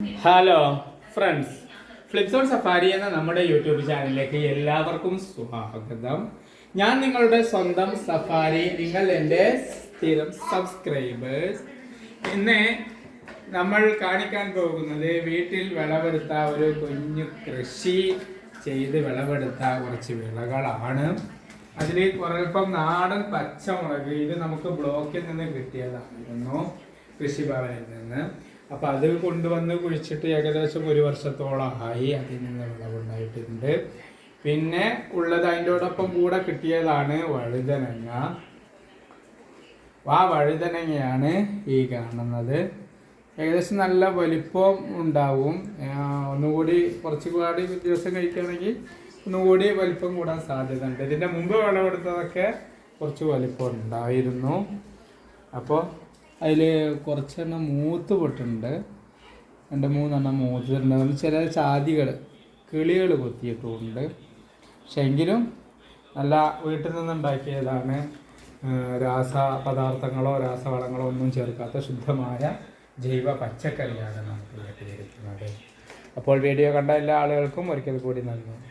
Hello friends ഫ്ലിപ്സോൺ safari എന്ന നമ്മുടെ YouTube ചാനലിലേക്ക് എല്ലാവർക്കും സ്വാഗതം. ഞാൻ നിങ്ങളുടെ സ്വന്തം സഫാരി നിങ്ങൾ എന്റെ സ്ഥിരം സബ്സ്ക്രൈബേഴ്സ് ഇന്ന് നമ്മൾ കാണിക്കാൻ പോകുന്നത് വീട്ടിൽ വിളവെടുത്ത ഒരു കുഞ്ഞു കൃഷി ചെയ്ത് വിളവെടുത്ത കുറച്ച് വിളകളാണ്. അതിൽ കുറേപ്പം നാടൻ പച്ചമുളക് ഇത് നമുക്ക് ബ്ലോക്കിൽ നിന്ന് കിട്ടിയതായിരുന്നു കൃഷിഭവനിൽ നിന്ന്. അപ്പൊ അത് കൊണ്ടുവന്ന് കുഴിച്ചിട്ട് ഏകദേശം ഒരു വർഷത്തോളമായി അതിൽ നിന്ന് വിളവുണ്ടായിട്ടുണ്ട് പിന്നെ ഉള്ളത് അതിന്റെയോടൊപ്പം കൂടെ കിട്ടിയതാണ് വഴുതനങ്ങ. ആ വഴുതനങ്ങയാണ് ഈ കാണുന്നത്. ഏകദേശം നല്ല വലിപ്പം ഉണ്ടാവും. ഒന്നുകൂടി ഒന്നുകൂടി കുറച്ചുകൂടി ദിവസം കഴിക്കുകയാണെങ്കിൽ ഒന്നുകൂടി വലിപ്പം കൂടാൻ സാധ്യത ഉണ്ട് ഇതിന്റെ മുമ്പ് വിളവെടുത്തതൊക്കെ കുറച്ച് വലിപ്പം ഉണ്ടായിരുന്നു. അപ്പോൾ അതിൽ കുറച്ചെണ്ണം മൂത്ത് പൊട്ടുണ്ട്. രണ്ട് മൂന്നെണ്ണം മൂത്തിട്ടുണ്ട് ചില ചാതികൾ കിളികൾ കൊത്തിയിട്ടുമുണ്ട് പക്ഷെ എങ്കിലും നല്ല വീട്ടിൽ നിന്നുണ്ടാക്കിയതാണ് രാസ പദാർത്ഥങ്ങളോ രാസവളങ്ങളോ ഒന്നും ചേർക്കാത്ത ശുദ്ധമായ ജൈവ പച്ചക്കറിയാണ് നമുക്ക് കിട്ടിയിരിക്കുന്നത് അപ്പോൾ വീഡിയോ കണ്ട എല്ലാ ആളുകൾക്കും ഒരിക്കൽ കൂടി നൽകുന്നു